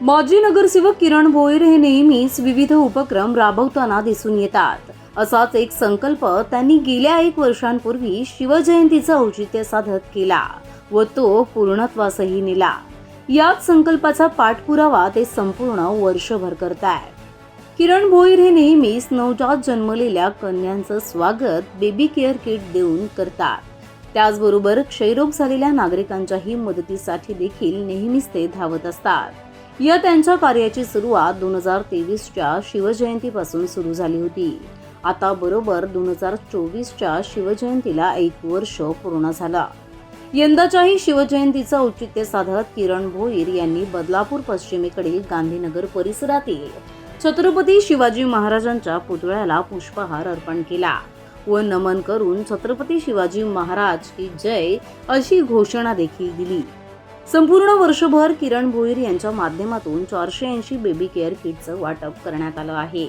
माजी नगरसेवक किरण भोईर हे नेहमीच विविध उपक्रम राबवताना दिसून येतात. असाच एक संकल्प त्यांनी गेल्या एक वर्षांपूर्वी शिवजयंतीचं औचित्य साधत केला व तो पूर्णत्वासही नेला. याच संकल्पाचा पाठपुरावा ते संपूर्ण वर्षभर करतायत किरण भोईर हे नेहमीच नवजात जन्मलेल्या कन्यांचं स्वागत बेबी केअर किट देऊन करतात. त्याचबरोबर क्षयरोग झालेल्या नागरिकांच्याही मदतीसाठी देखील नेहमीच ते धावत असतात. या त्यांच्या कार्याची सुरुवात दोन हजार तेवीसच्या शिवजयंतीपासून सुरू झाली होती. आता बरोबर दोन हजार चोवीसच्या शिवजयंतीला एक वर्ष पूर्ण झालं. यंदाच्याही शिवजयंतीचं औचित्य साधत किरण भोईर यांनी बदलापूर पश्चिमेकडील गांधीनगर परिसरातील छत्रपती शिवाजी महाराजांच्या पुतळ्याला पुष्पहार अर्पण केला व नमन करून छत्रपती शिवाजी महाराज की जय अशी घोषणा देखील दिली. संपूर्ण वर्षभर किरण भोईर यांच्या माध्यमातून चारशे ऐंशी बेबी केअर किटचं वाटप करण्यात आलं आहे.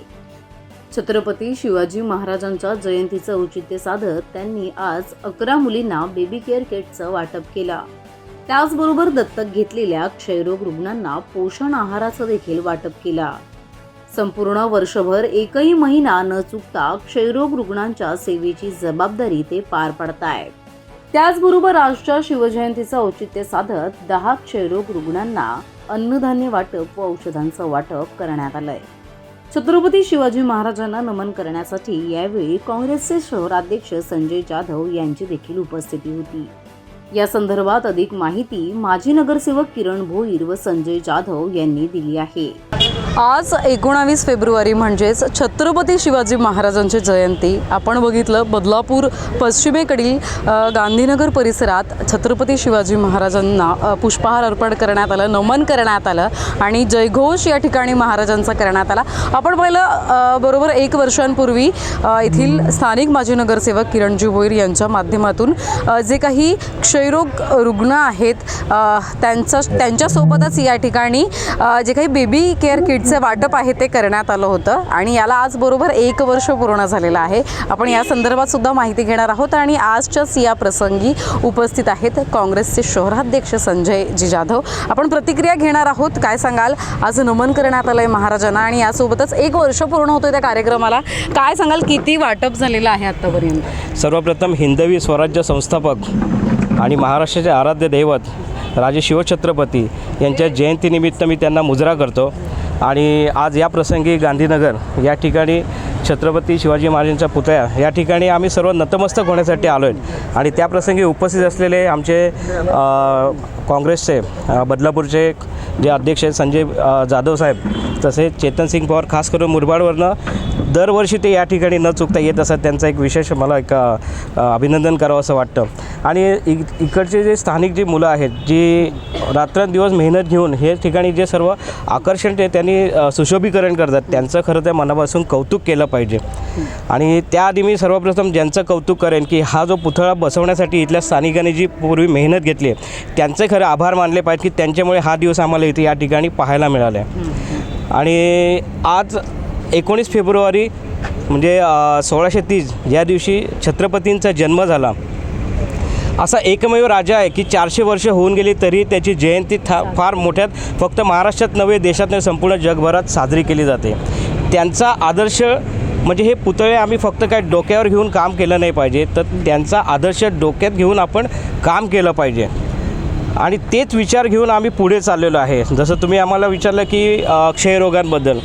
छत्रपती शिवाजी महाराजांच्या जयंतीचं औचित्य साधत त्यांनी आज अकरा मुलींना बेबी केअर किटचं वाटप केलं. त्याचबरोबर दत्तक घेतलेल्या क्षयरोग रुग्णांना पोषण आहाराचं देखील वाटप केलं. संपूर्ण वर्षभर एकही महिना न चुकता क्षयरोग रुग्णांच्या सेवेची जबाबदारी ते पार पाडतायत. त्याचबरोबर आजच्या शिवजयंतीचं औचित्य साधत दहा क्षयरोग रुग्णांना अन्नधान्य वाटप व औषधांचं वाटप करण्यात आलंय. छत्रपती शिवाजी महाराजांना नमन करण्यासाठी यावेळी काँग्रेसचे शहराध्यक्ष संजय जाधव यांची देखील उपस्थिती होती. या संदर्भात अधिक माहिती माजी नगरसेवक किरण भोईर व संजय जाधव यांनी दिली आहे. आज एकोणावीस फेब्रुवारी म्हणजेच छत्रपती शिवाजी महाराजांची जयंती. आपण बघितलं बदलापूर पश्चिमेकडील गांधीनगर परिसरात छत्रपती शिवाजी महाराजांना पुष्पहार अर्पण करण्यात आलं नमन करण्यात आलं आणि जयघोष या ठिकाणी महाराजांचा करण्यात आला. आपण पाहिलं बरोबर एक वर्षांपूर्वी येथील स्थानिक माजी नगरसेवक किरणजी भोईर यांच्या माध्यमातून जे काही क्षयरोग रुग्ण आहेत त्यांचा त्यांच्यासोबतच या ठिकाणी जे काही बेबी केअर किटचे वाटप आहे ते करण्यात आलं होतं आणि याला आज बरोबर एक वर्ष पूर्ण झालेलं आहे. आपण या संदर्भात सुद्धा माहिती घेणार आहोत आणि आजच्याच या प्रसंगी उपस्थित आहेत काँग्रेसचे शहराध्यक्ष संजय जी जाधव आपण प्रतिक्रिया घेणार आहोत काय सांगाल? आज नमन करण्यात आलं आहे महाराजांना आणि यासोबतच एक वर्ष पूर्ण होतोय त्या कार्यक्रमाला. काय सांगाल किती वाटप झालेलं आहे आत्तापर्यंत सर्वप्रथम हिंदवी स्वराज्य संस्थापक आणि महाराष्ट्राचे आराध्य दैवत राजे शिवछत्रपती यांच्या जयंतीनिमित्त मी त्यांना मुजरा करतो. आणि आज या प्रसंगी गांधीनगर या ठिकाणी छत्रपती शिवाजी महाराजांच्या पुतळ्या या ठिकाणी आम्ही सर्व नतमस्तक होण्यासाठी आलो आहे आणि त्या प्रसंगी उपस्थित असलेले आमचे काँग्रेसचे बदलापूरचे जे अध्यक्ष आहेत संजय जाधव साहेब तसेच चेतन सिंग पवार खास करून मुरबाडवरनं दरवर्षी ते या ठिकाणी न चुकता येत असतात त्यांचा एक विशेष मला एक अभिनंदन करावं असं वाटतं. आणि इक इकडचे जे स्थानिक जी मुलं आहेत जी रात्रंदिवस मेहनत घेऊन हे ठिकाणी जे सर्व आकर्षण ते त्यांनी सुशोभीकरण करतात. त्यांचं खरं त्या मनापासून कौतुक केलं पाहिजे. आणि त्याआधी मी सर्वप्रथम ज्यांचं कौतुक करेन की हा जो पुतळा बसवण्यासाठी इथल्या स्थानिकांनी जी पूर्वी मेहनत घेतली आहे त्यांचे खरं आभार मानले पाहिजे की त्यांच्यामुळे हा दिवस आम्हाला इथे या ठिकाणी पाहायला मिळाला आहे. आणि आज एकोणीस फेब्रुवारी म्हणजे सोळाशे तीस या दिवशी छत्रपतींचा जन्म झाला. असा एकमेव राजा आहे की चारशे वर्ष होऊन गेली तरी त्याची जयंती था फार मोठ्यात फक्त महाराष्ट्रात नव्हे देशात नव्हे संपूर्ण जगभरात साजरी केली जाते. त्यांचा आदर्श म्हणजे हे पुतळे आम्ही फक्त काय डोक्यावर घेऊन काम केलं नाही पाहिजे तर त्यांचा आदर्श डोक्यात घेऊन आपण काम केलं पाहिजे. आणि तेच विचार घेऊन आम्ही पुढे चाललेलो आहे. जसं तुम्ही आम्हाला विचारलं की क्षयरोगांबद्दल.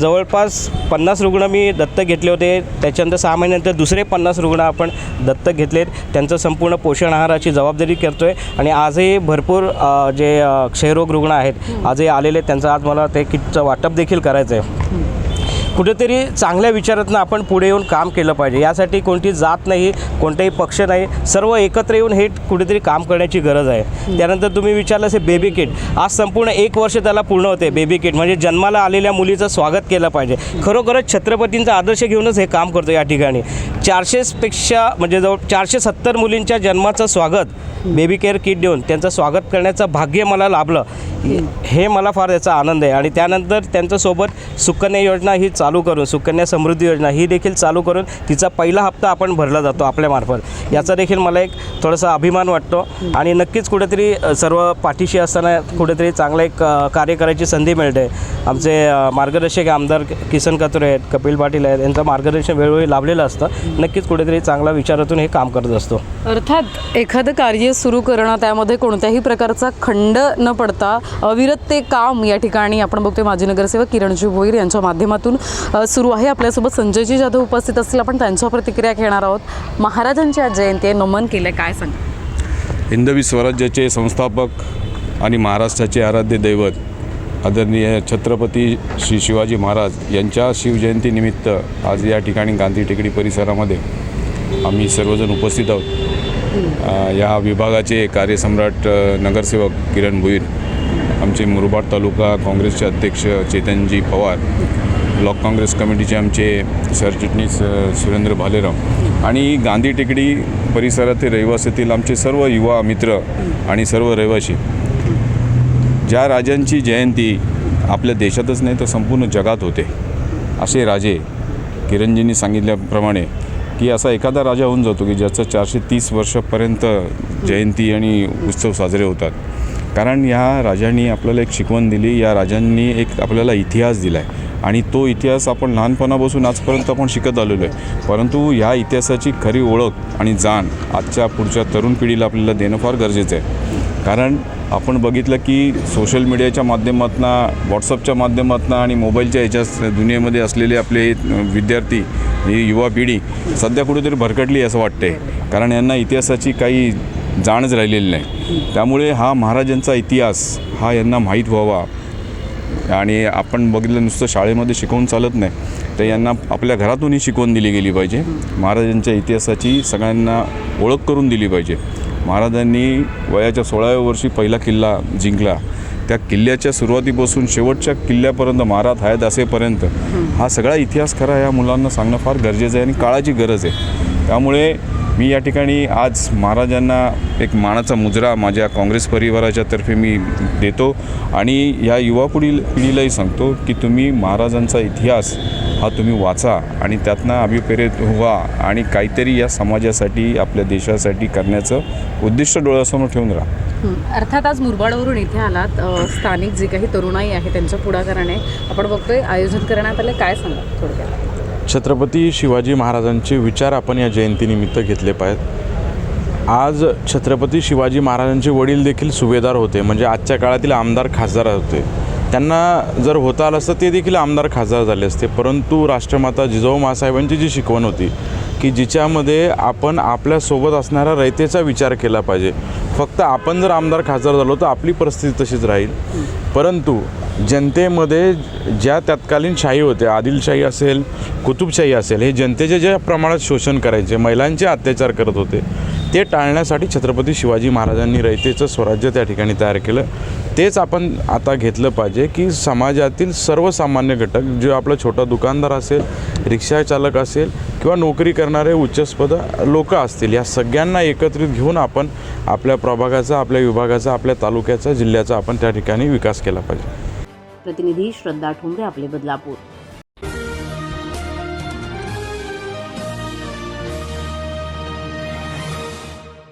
जवळपास पन्नास रुग्ण मी दत्तक घेतले होते. त्याच्यानंतर सहा महिन्यानंतर दुसरे पन्नास रुग्ण आपण दत्तक घेतलेत. त्यांचं संपूर्ण पोषण आहाराची जबाबदारी करतो आहे आणि आजही भरपूर जे क्षयरोग रुग्ण आहेत आजही आलेले आहेत, त्यांचं आज मला ते किटचं वाटप देखील करायचं आहे कुठेतरी चांगल्या विचारातनं आपण पुढे येऊन काम केलं पाहिजे. यासाठी कोणती जात नाही कोणताही पक्ष नाही सर्व एकत्र येऊन हे कुठेतरी काम करण्याची गरज आहे. त्यानंतर तुम्ही विचारलं असे बेबी किट आज संपूर्ण एक वर्ष त्याला पूर्ण होते बेबी किट म्हणजे जन्माला आलेल्या मुलीचं स्वागत केलं पाहिजे. खरोखरच छत्रपतींचा आदर्श घेऊनच हे काम करतो या ठिकाणी. चारशेपेक्षा म्हणजे जवळ चारशे सत्तर मुलींच्या जन्माचं स्वागत बेबी केअर किट देऊन त्यांचं स्वागत करण्याचं भाग्य मला लाभलं. हे मला फार याचा आनंद आहे. आणि त्यानंतर त्यांच्यासोबत सुकन्या योजना ही चालू करून सुकन्या समृद्धी योजना ही देखील चालू करून तिचा पहिला हप्ता आपण भरला जातो आपल्यामार्फत याचा देखील मला एक थोडासा अभिमान वाटतो आणि नक्कीच कुठेतरी सर्व पाठीशी असताना कुठेतरी चांगलं एक कार्य करायची संधी मिळते. आमचे मार्गदर्शक आमदार किसन कतुरे आहेत कपिल पाटील आहेत यांचं मार्गदर्शन वेळोवेळी लाभलेलं असतं. नक्कीच कुठेतरी चांगला विचारातून हे काम करत असतो. अर्थात एखादं कार्य सुरू करणं त्यामध्ये कोणत्याही प्रकारचा खंड न पडता अविरत ते काम या ठिकाणी आपण बघतोय. माजी नगरसेवक किरणजी भोईर यांच्या माध्यमातून सुरू आहे. आपल्यासोबत संजयजी जाधव उपस्थित असतील. आपण त्यांच्या प्रतिक्रिया घेणार आहोत. महाराजांची आज जयंती आहे. नमन केलं काय सांगा हिंदवी स्वराज्याचे संस्थापक आणि महाराष्ट्राचे आराध्य दैवत आदरणीय छत्रपती श्री शिवाजी महाराज यांच्या शिवजयंतीनिमित्त आज या ठिकाणी गांधी टेकडी परिसरामध्ये आम्ही सर्वजण उपस्थित आहोत. या विभागाचे कार्यसम्राट नगरसेवक किरण भुईर आमचे मुरबाड तालुका काँग्रेसचे अध्यक्ष चेतनजी पवार ब्लॉक काँग्रेस कमिटीचे आमचे सरचिटणीस सुरेंद्र भालेराव. आणि गांधी टेकडी परिसरातील रहिवासीतील आमचे सर्व युवा मित्र आणि सर्व रहिवासी ज्या राजांची जयंती आपल्या देशातच नाही तर संपूर्ण जगात होते. असे राजे किरणजींनी सांगितल्याप्रमाणे की असा एखादा राजा होऊन जातो की ज्याचं चारशे तीस वर्षापर्यंत जयंती आणि उत्सव साजरे होतात. कारण या राजांनी आपल्याला एक शिकवण दिली या राजांनी एक आपल्याला इतिहास दिला आहे आणि तो इतिहास आपण लहानपणापासून आजपर्यंत आपण शिकत आलेलो आहे. परंतु ह्या इतिहासाची खरी ओळख आणि जाण आजच्या पुढच्या तरुण पिढीला आपल्याला देणं फार गरजेचं आहे. कारण आपण बघितलं की सोशल मीडियाच्या माध्यमातून व्हॉट्सअपच्या माध्यमातून आणि मोबाईलच्या ह्याच्या दुनियेमध्ये असलेले आपले विद्यार्थी ही युवा पिढी सध्या कुठेतरी भरकटली असं वाटते कारण यांना इतिहासाची काही जाणच राहिलेली नाही. त्यामुळे हा महाराजांचा इतिहास हा यांना माहीत व्हावा. आणि आपण बघितलं नुसतं शाळेमध्ये शिकवून चालत नाही. तर यांना आपल्या घरातूनही शिकवण दिली गेली पाहिजे. महाराजांच्या इतिहासाची सगळ्यांना ओळख करून दिली पाहिजे. महाराजांनी वयाच्या सोळाव्या वर्षी पहिला किल्ला जिंकला. त्या किल्ल्याच्या सुरुवातीपासून शेवटच्या किल्ल्यापर्यंत महाराज हयात असेपर्यंत. हा सगळा इतिहास खरा या मुलांना सांगणं फार गरजेचं आहे आणि काळाची गरज आहे. त्यामुळे मी या ठिकाणी आज महाराजांना एक मानाचा मुजरा माझ्या काँग्रेस परिवाराच्या तर्फे मी देतो आणि या युवा पुढील पिढीलाही सांगतो की तुम्ही महाराजांचा इतिहास हा तुम्ही वाचा आणि त्यातनं अभिप्रेरित व्हा आणि काहीतरी या समाजासाठी आपल्या देशासाठी करण्याचं उद्दिष्ट डोळ्यासमोर ठेवून राहा. अर्थात आज मुरबाडवरून इथे आलात. स्थानिक जी काही तरुणाई आहे त्यांच्या पुढाकाराने. आपण बघतोय आयोजन करण्यात आलं. काय सांगा थोडक्यात? छत्रपती शिवाजी महाराजांचे विचार आपण या जयंतीनिमित्त घेतले पाहिजेत. आज छत्रपती शिवाजी महाराजांचे वडील देखील सुभेदार होते म्हणजे आजच्या काळातील आमदार खासदार होते. त्यांना जर होता आलं असतं ते देखील आमदार खासदार झाले असते. परंतु राष्ट्रमाता जिजाऊ मासाहेबांची जी शिकवण होती की जिच्यामध्ये आपण आपल्यासोबत असणाऱ्या रयतेचा विचार केला पाहिजे. फक्त आपण जर आमदार खासदार झालो तर आपली परिस्थिती तशीच राहील. परंतु जनतेमध्ये ज्या तत्कालीन शाही होत्या आदिलशाही असेल कुतुबशाही असेल हे जनतेचे ज्या प्रमाणात शोषण करायचे महिलांचे अत्याचार करत होते ते टाळण्यासाठी छत्रपती शिवाजी महाराजांनी रयतेचं स्वराज्य त्या ठिकाणी तयार केलं. तेच आपण आता घेतलं पाहिजे की समाजातील सर्वसामान्य घटक जे आपला छोटा दुकानदार असेल रिक्षा चालक असेल किंवा नोकरी करणारे उच्चस्पद लोक असतील या सगळ्यांना एकत्रित घेऊन आपण आपल्या प्रभागाचा आपल्या विभागाचा आपल्या तालुक्याचा जिल्ह्याचा आपण त्या ठिकाणी विकास केला पाहिजे. प्रतिनिधी श्रद्धा ठोंबरे आपले बदलापूर.